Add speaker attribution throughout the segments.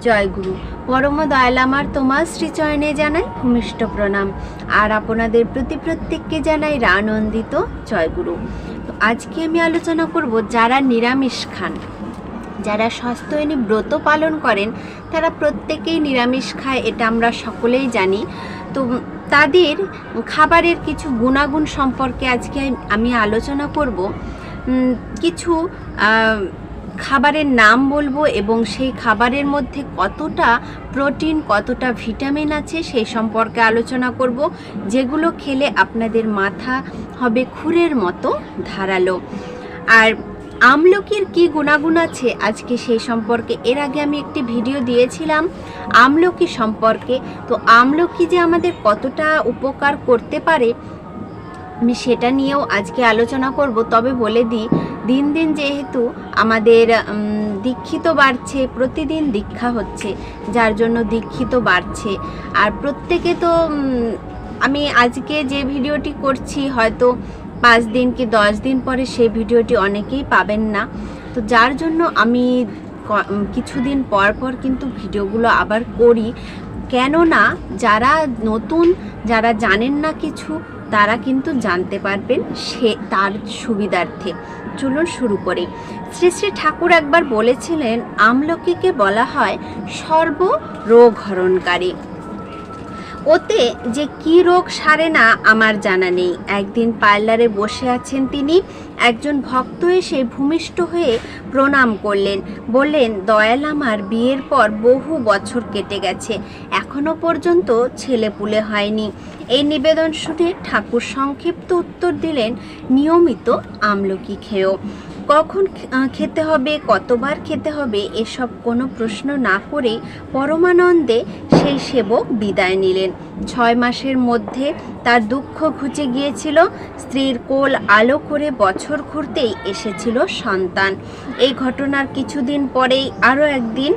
Speaker 1: জয়গুরু। পরম দয়ালামার তোমার শ্রীচয়নে জানাই ভূমিষ্ঠ প্রণাম। আর আপনাদের প্রতি প্রত্যেককে জানাই আনন্দিত জয়গুরু। তো আজকে আমি আলোচনা করব যারা নিরামিষ খান। যারা স্বাস্থ্যয়নী ব্রত পালন করেন, তারা প্রত্যেকেই নিরামিষ খায়, এটা আমরা সকলেই জানি। তো তাদের খাবারের কিছু গুণাগুণ সম্পর্কে আজকে আমি আলোচনা করব। কিছু খাবারের নাম বলব এবং সেই খাবারের মধ্যে কতটা প্রোটিন, কতটা ভিটামিন আছে সেই সম্পর্কে আলোচনা করব, যেগুলো খেলে আপনাদের মাথা হবে খুরের মতো ধারালো। আর আমলকির কি গুণাগুণ আছে আজকে সেই সম্পর্কে এর আগে আমি একটি ভিডিও দিয়েছিলাম আমলকি সম্পর্কে। তো আমলকি যে আমাদের কতটা উপকার করতে পারে আমি সেটা নিয়েও আজকে আলোচনা করব, তবে বলে দিই, দিন দিন যেহেতু আমাদের দীক্ষিত বাড়ছে, প্রতিদিন দীক্ষা হচ্ছে, যার জন্য দীক্ষিত বাড়ছে। আর প্রত্যেকে তো আমি আজকে যে ভিডিওটি করছি, হয়তো পাঁচ দিন কি দশ দিন পরে সেই ভিডিওটি অনেকেই পাবেন না। তো যার জন্য আমি কিছুদিন পর পর কিন্তু ভিডিওগুলো আবার করি। কেননা, যারা নতুন, যারা জানেন না কিছু তারা কিন্তু জানতে পারবেন সে তার সুবিধার্থে। চলুন শুরু করি। শ্রী শ্রী ঠাকুর একবার বলেছিলেন, আমলকিকে বলা হয় সর্ব রোগ হরণকারী। ওতে যে কি রোগ সারে না আমার জানা নেই। একদিন পার্লারে বসে আছেন তিনি, একজন ভক্ত এসে ভূমিষ্ঠ হয়ে প্রণাম করলেন। বললেন, দয়াল আমার, বিয়ের পর বহু বছর কেটে গেছে, এখনও পর্যন্ত ছেলেপুলে হয়নি। এই নিবেদন শুনে ঠাকুর সংক্ষিপ্ত উত্তর দিলেন, নিয়মিত আমলকি খেয়েও কখন খেতে হবে, কতবার খেতে হবে, এসব কোনো প্রশ্ন না করে পরমানন্দে সেই সেবক বিদায় নিলেন। ছয় মাসের মধ্যে তার দুঃখ ঘুচে গিয়েছিল, স্ত্রীর কোল আলো করে বছর ঘুরতেই এসেছিল সন্তান। এই ঘটনার কিছুদিন পরেই আরও একদিন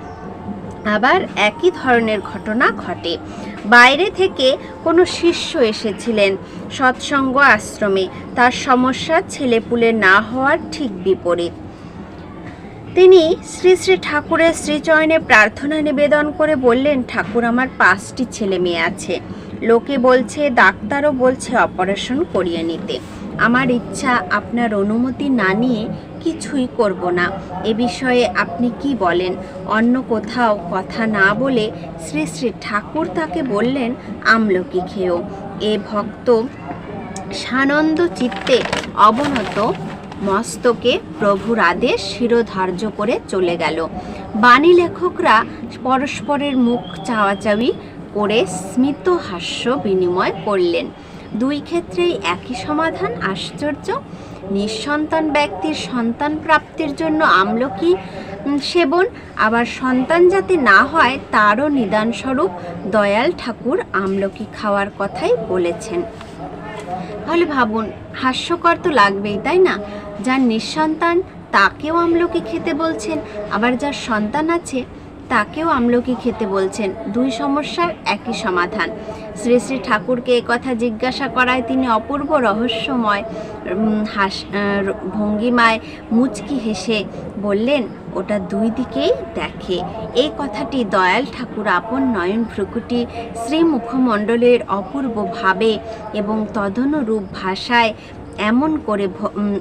Speaker 1: আবার একই ধরনের ঘটনা ঘটে। বাইরে থেকে কোনো শিষ্য এসেছিলেন, সৎসঙ্গ আশ্রমে। তার সমস্যা ছেলেপুলে না হওয়ার ঠিক বিপরীত। তিনি শ্রী শ্রী ঠাকুরের শ্রীচয়নে প্রার্থনা নিবেদন করে বললেন, ঠাকুর আমার পাঁচটি ছেলে মেয়ে আছে। লোকে বলছে, ডাক্তারও বলছে, অপারেশন করিয়ে নিতে। আমার ইচ্ছা, আপনার অনুমতি না নিয়ে কিছুই করব না। এ বিষয়ে আপনি কি বলেন? অন্য কোথাও কথা না বলে শ্রী শ্রী ঠাকুর তাকে বললেন, আমলকি খেয়েও এ ভক্ত সানন্দ চিত্তে অবনত মস্তকে প্রভুর আদেশ শিরোধার্য করে চলে গেল। বাণী লেখকরা পরস্পরের মুখ চাওয়াচাওয়ি করে স্মিত হাস্য বিনিময় করলেন। দুই ক্ষেত্রেই একই সমাধান আশ্চর্য। নিঃসন্তান ব্যক্তির সন্তান প্রাপ্তির জন্য আমলকি সেবন, আবার সন্তান যাতে না হয় তারও নিদানস্বরূপ দয়াল ঠাকুর আমলকি খাওয়ার কথাই বলেছেন। তাহলে ভাবুন, হাস্যকর তো লাগবেই, তাই না? যার নিঃসন্তান তাকেও আমলকি খেতে বলছেন, আবার যার সন্তান আছে তাকেও আমলকি খেতে বলছেন। দুই সমস্যার একই সমাধান। শ্রী শ্রী ঠাকুরকে কথা জিজ্ঞাসা করায় তিনি অপূর্ব রহস্যময় হাস ভঙ্গিমায় মুচকি হেসে বললেন, ওটা দুই দিকেই দেখে। এই কথাটি দয়াল ঠাকুর আপন নয়ন ভ্রুকুটি শ্রী মুখমণ্ডলের অপূর্বভাবে এবং তদনুরূপ ভাষায় এমন করে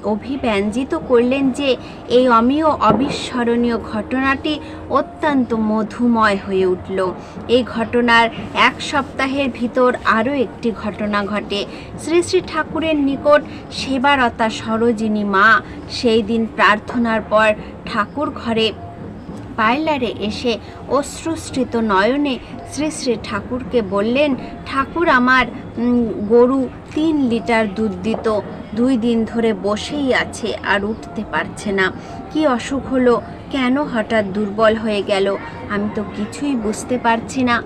Speaker 1: অভিব্যঞ্জিত করলেন যে এই অমীয় অবিস্মরণীয় ঘটনাটি অত্যন্ত মধুময় হয়ে উঠল। এই ঘটনার এক সপ্তাহের ভিতর আরও একটি ঘটনা ঘটে। শ্রী শ্রী ঠাকুরের নিকট সেবারতা সরোজিনী মা সেই দিন প্রার্থনার পর ঠাকুর ঘরে পার্লারে এসে অশ্রুস্থিত নয়নে শ্রী শ্রী ঠাকুরকে বললেন, ঠাকুর আমার গরু তিন লিটার দুধ দিত। দুই দিন ধরে বসেই আছে আর উঠতে পারছে না। কি অসুখ হলো? কেন হঠাৎ দুর্বল হয়ে গেল? আমি তো কিছুই বুঝতে পারছি না।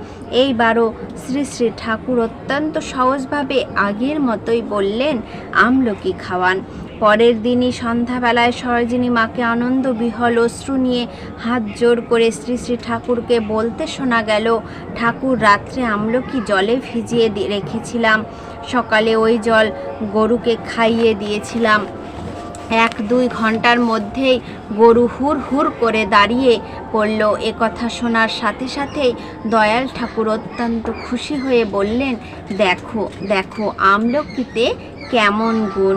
Speaker 1: এইবারও শ্রী শ্রী ঠাকুর অত্যন্ত সহজভাবে আগের মতোই বললেন, আমলকি খাওয়ান। পরের দিনই সন্ধ্যাবেলায় সরোজিনী মাকে আনন্দ বিহল অশ্রু নিয়ে হাত জোর করে শ্রী শ্রী ঠাকুরকে বলতে শোনা গেল, ঠাকুর, রাত্রে আমলকি জলে ভিজিয়ে রেখেছিলাম। সকালে ওই জল গরুকে খাইয়ে দিয়েছিলাম। এক দুই ঘণ্টার মধ্যেই গরু হুর হুর করে দাঁড়িয়ে পড়ল। এ কথা শোনার সাথে সাথেই দয়াল ঠাকুর অত্যন্ত খুশি হয়ে বললেন, দেখো দেখো, আমলকিতে কেমন গুণ।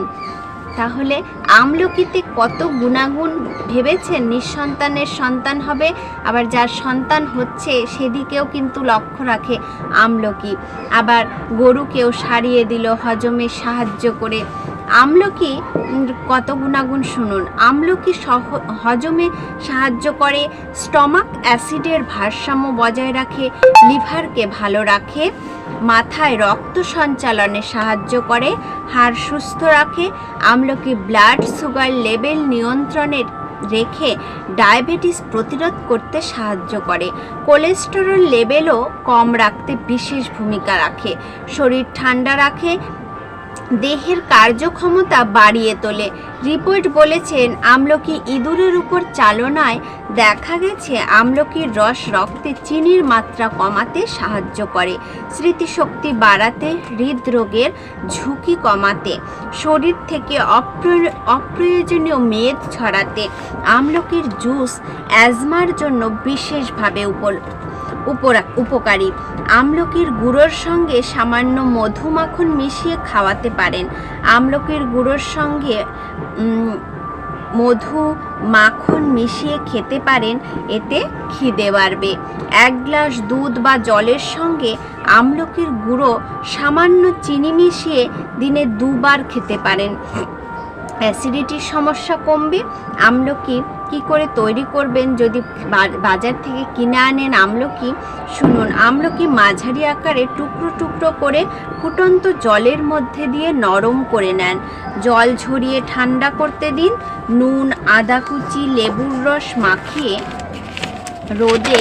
Speaker 1: তাহলে আমলকিতে কত গুণাগুণ ভেবেছেন? নিঃসন্তানের সন্তান হবে, আবার যার সন্তান হচ্ছে সেদিকেও কিন্তু লক্ষ্য রাখে আমলকি। আবার গরুকেও সারিয়ে দিল, হজমে সাহায্য করে। আমলকি কত গুণাগুণ শুনুন। আমলকি সহ, হজমে সাহায্য করে, স্টমাক অ্যাসিডের ভারসাম্য বজায় রাখে, লিভারকে ভালো রাখে। মাথায় রক্ত সঞ্চালনে সাহায্য করে, হাড় সুস্থ রাখে, আমলকি ব্লাড সুগার লেভেল নিয়ন্ত্রণে রেখে ডায়াবেটিস প্রতিরোধ করতে সাহায্য করে। কোলেস্টেরল লেভেলও কম রাখতে বিশেষ ভূমিকা রাখে। শরীর ঠান্ডা রাখে দেহের কার্যক্ষমতা বাড়িয়ে তোলে। রিপোর্ট বলেছেন, আমলকি ইঁদুরের উপর চালনায় দেখা গেছে, আমলকির রস রক্তে চিনির মাত্রা কমাতে সাহায্য করে। স্মৃতিশক্তি বাড়াতে, হৃদরোগের ঝুঁকি কমাতে, শরীর থেকে অপ্রয়- অপ্রয়োজনীয় মেদ ছড়াতে, আমলকির জুস, অ্যাজমার জন্য বিশেষভাবে উপল উপরা- উপকারী। আমলকির গুঁড়োর সঙ্গে সামান্য মধু মাখন মিশিয়ে খাওয়াতে পারেন। আমলকির গুঁড়োর সঙ্গে মধু মাখন মিশিয়ে খেতে পারেন, এতে খিদে বাড়বে। এক গ্লাস দুধ বা জলের সঙ্গে আমলকির গুঁড়ো সামান্য চিনি মিশিয়ে দিনে দুবার খেতে পারেন। অ্যাসিডিটির সমস্যা কমবে, আমলকি কি করে তৈরি করবেন যদি বাজার থেকে কিনে আনেন আমলকি? শুনুন, আমলকি মাঝারি আকারে টুকরো টুকরো করে ফুটন্ত জলের মধ্যে দিয়ে নরম করে নেন। জল ঝরিয়ে ঠান্ডা করতে দিন, নুন, আদা কুচি, লেবুর রস মাখিয়ে রোদে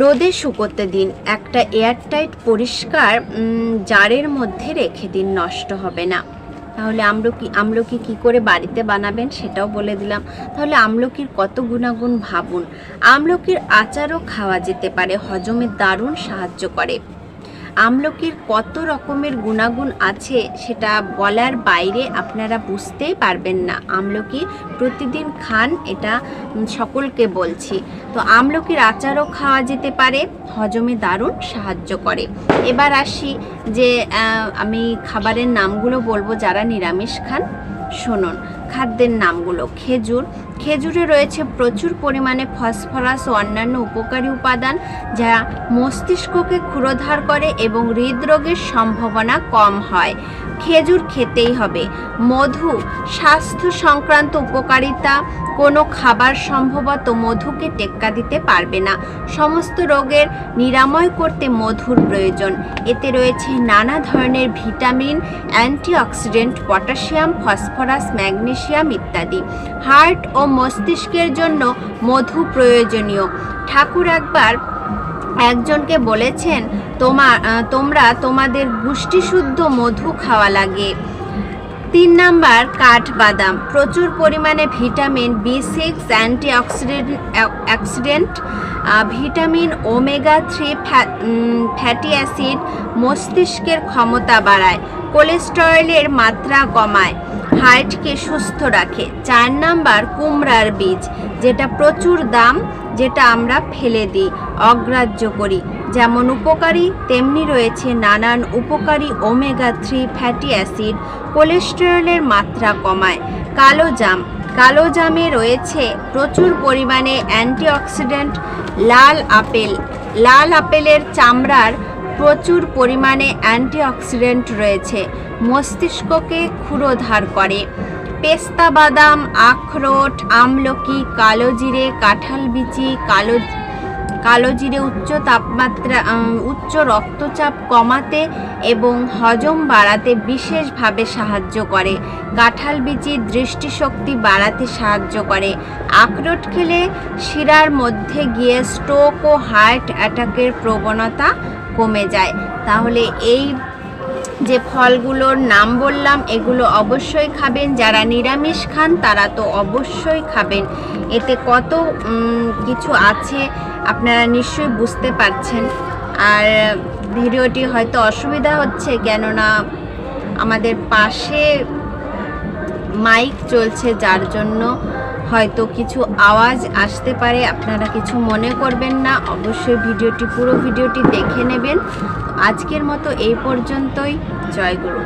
Speaker 1: রোদে শুকোতে দিন। একটা এয়ারটাইট পরিষ্কার জারের মধ্যে রেখে দিন, নষ্ট হবে না। তাহলে আমলকি আমলকি কি করে বাড়িতে বানাবেন সেটাও বলে দিলাম। তাহলে আমলকির কত গুণাগুণ ভাবুন। আমলকির আচারও খাওয়া যেতে পারে, হজমে দারুণ সাহায্য করে। আমলকির কত রকমের গুণাগুণ আছে সেটা বলার বাইরে আপনারা বুঝতেই পারবেন না। আমলকি প্রতিদিন খান, এটা সকলকে বলছি। তো আমলকির আচারও খাওয়া যেতে পারে, হজমে দারুণ সাহায্য করে। এবার আসি যে আমি খাবারের নামগুলো বলব যারা নিরামিষ খান। শুনুন, খাদ্যের নামগুলো, খেজুর খেজুরে রয়েছে প্রচুর পরিমাণে ফসফরাস ও অন্যান্য উপকারী উপাদান যা মস্তিষ্ককে ক্ষুরোধার করে এবং হৃদরোগের সম্ভাবনা কম হয়। খেজুর খেতেই হবে। মধু, স্বাস্থ্য সংক্রান্ত উপকারিতা, কোনো খাবার সম্ভবত মধুকে টেক্কা দিতে পারবে না। সমস্ত রোগের নিরাময় করতে মধুর প্রয়োজন। এতে রয়েছে নানা ধরনের vitamin, antioxidant, potassium, phosphorus, magnesium ইত্যাদি। হার্ট ও মস্তিষ্কের জন্য মধু প্রয়োজনীয়। ঠাকুর একবার একজনকে বলেছেন তোমার তোমরা তোমাদের পুষ্টিশুদ্ধ মধু খাওয়া লাগে। তিন নাম্বার, কাঠবাদাম। প্রচুর পরিমাণে vitamin B six, antioxidant, accident vitamin omega three fatty acid মস্তিষ্কের ক্ষমতা বাড়ায়। কোলেস্টেরলের মাত্রা কমায়। হার্টকে সুস্থ রাখে। চার নাম্বার, কুমড়ার বীজ, যেটা প্রচুর দাম, যেটা আমরা ফেলে দিই, অগ্রাহ্য করি। যেমন উপকারী, তেমনি রয়েছে নানান উপকারী ওমেগা থ্রি ফ্যাটি অ্যাসিড কোলেস্টেরলের মাত্রা কমায়। কালো জাম, কালো জামে রয়েছে প্রচুর পরিমাণে অ্যান্টিঅক্সিডেন্ট লাল আপেল। লাল আপেলের চামড়ার প্রচুর পরিমাণে অ্যান্টিঅক্সিডেন্ট রয়েছে। মস্তিষ্ককে ক্ষুরোধার করে। পেস্তা বাদাম, আখরোট, আমলকি, কালো জিরে, কাঁঠাল বিচি, কালো কালো জিরে উচ্চ তাপমাত্রা উচ্চ রক্তচাপ কমাতে এবং হজম বাড়াতে বিশেষভাবে সাহায্য করে। কাঁঠাল বিচি দৃষ্টিশক্তি বাড়াতে সাহায্য করে। আখরোট খেলে শিরার মধ্যে গিয়ে স্ট্রোক ও হার্ট অ্যাটাকের প্রবণতা কমে যায়। তাহলে এই যে ফলগুলোর নাম বললাম, এগুলো অবশ্যই খাবেন। যারা নিরামিষ খান, তারা তো অবশ্যই খাবেন। এতে কত কিছু আছে আপনারা নিশ্চয়ই বুঝতে পারছেন। আর ভিডিওটি হয়তো অসুবিধা হচ্ছে, কেননা আমাদের পাশে মাইক চলছে, যার জন্য হয়তো কিছু আওয়াজ আসতে পারে। আপনারা কিছু মনে করবেন না। অবশ্যই ভিডিওটি, পুরো ভিডিওটি দেখে নেবেন। আজকের মতো এই পর্যন্তই। জয় গুরু।